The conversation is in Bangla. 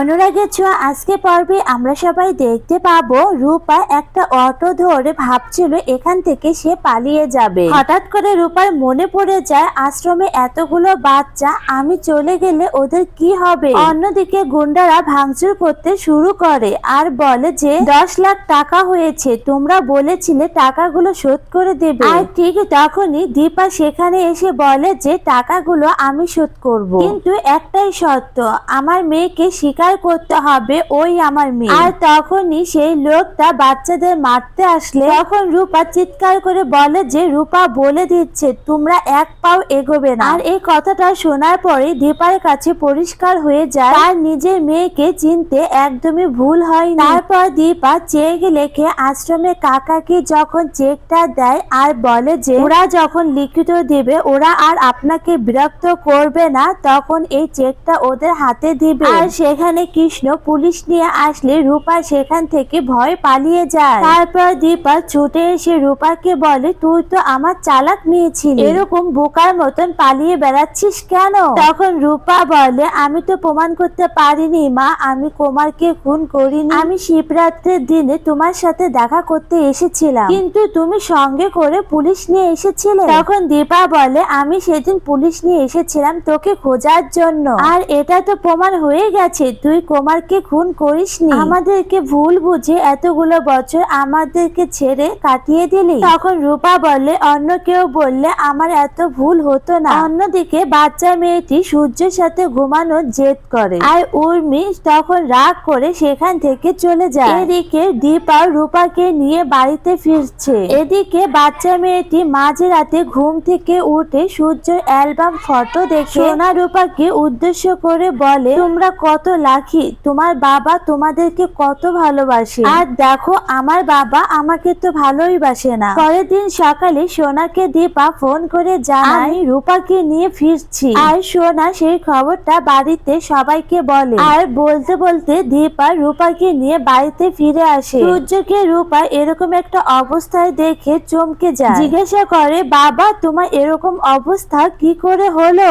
অনুরাগের ছোঁয়া আজকে পর্বে আমরা সবাই দেখতে পাবো রূপা একটা অটো ধরে ভাবছিল এখান থেকে সে পালিয়ে যাবে। হঠাৎ করে রূপার মনে পড়ে যায়, আশ্রমে এতগুলো বাচ্চা, আমি চলে গেলে ওদের কি হবে? অন্যদিকে গুন্ডারা ভাঙচুর করতে শুরু করে আর বলে যে, দশ লাখ টাকা হয়েছে, তোমরা বলেছিলে টাকাগুলো শোধ করে দেবে। আর ঠিক তখনই দীপা সেখানে এসে বলে যে, টাকাগুলো আমি শোধ করব। কিন্তু একটাই শর্ত আমার মেয়েকে স্বীকার করতে হবে ওই আমার মেয়ে। আর তখনই সেই লোকটা বাচ্চাদের মারতে আসলে তখন রূপা চিৎকার করে বলে যে, রূপা, বলে দিচ্ছে, তোমরা এক পাও এগোবে না। আর এই কথাটা শোনার পরে দীপার কাছে পরিষ্কার হয়ে যায়, তার নিজের মেয়েকে চিনতে একদমই ভুল হয় তারপর দীপা চেক লেখে আশ্রমে কাকাকে যখন চেকটা দেয় আর বলে যে, ওরা যখন লিখিত দেবে, ওরা আর আপনাকে বিরক্ত করবে না, তখন এই চেকটা ওদের হাতে দিবে। আর সেখানে কৃষ্ণ পুলিশ নিয়ে আসলে রূপা সেখান থেকে ভয় পালিয়ে যায়। তারপর দীপা ছুটে এসে রূপাকে বলে, তুই তো আমার চালাক মেয়ে ছিলি। এরকম বোকার মতন পালিয়ে বেড়াচ্ছিস কেন? তখন রূপা বলে, আমি তো প্রমাণ করতে পারিনি, মা। আমি কুমারকে খুন করিনি। আমি শিবরাত্রির দিনে তোমার সাথে দেখা করতে এসেছিলাম। কিন্তু তুমি সঙ্গে করে পুলিশ নিয়ে এসেছিলে। তখন দীপা বলে, আমি সেদিন পুলিশ নিয়ে এসেছিলাম তোকে খোঁজার জন্য। আর এটা তো প্রমাণ হয়ে গেছে। তুই কুমারকে খুন করিসনি। আমাদেরকে ভুল বুঝে এতগুলো বছর আমাদেরকে ছেড়ে কাটিয়ে দিলি। তখন রূপা বলে অন্য কেউ বললে আমার এত ভুল হতো না। অন্যদিকে বাচ্চা মেয়েটি সূর্যের সাথে ঘুমানোর জেদ করে। আর উর্মি তখন রাগ করে সেখান থেকে চলে যায়। এদিকে দীপা রূপাকে নিয়ে বাড়িতে ফিরছে। এদিকে বাচ্চা মেয়েটি মাঝে রাতে ঘুম থেকে উঠে সূর্যের অ্যালবাম ফটো দেখে। সোনা রূপাকে উদ্দেশ্য করে বলে, তোমরা কত লাখি তোমার বাবা তোমাদেরকে কত ভালোবাসে। আর দেখো আমার বাবা আমাকে তো ভালোই বাসে না। পরের দিন সকালে সোনাকে দীপা ফোন করে জানায় আমি রূপাকে নিয়ে ফিরছি। আর সোনা সেই খবরটা বাড়িতে সবাইকে বলে। আর বলতে বলতে দীপা রূপাকে নিয়ে বাড়িতে ফিরে আসে। সূর্যকে রূপা এরকম একটা অবস্থায় দেখে চমকে যায়। জিজ্ঞাসা করে বাবা তোমার এরকম অবস্থা কি করে হলো?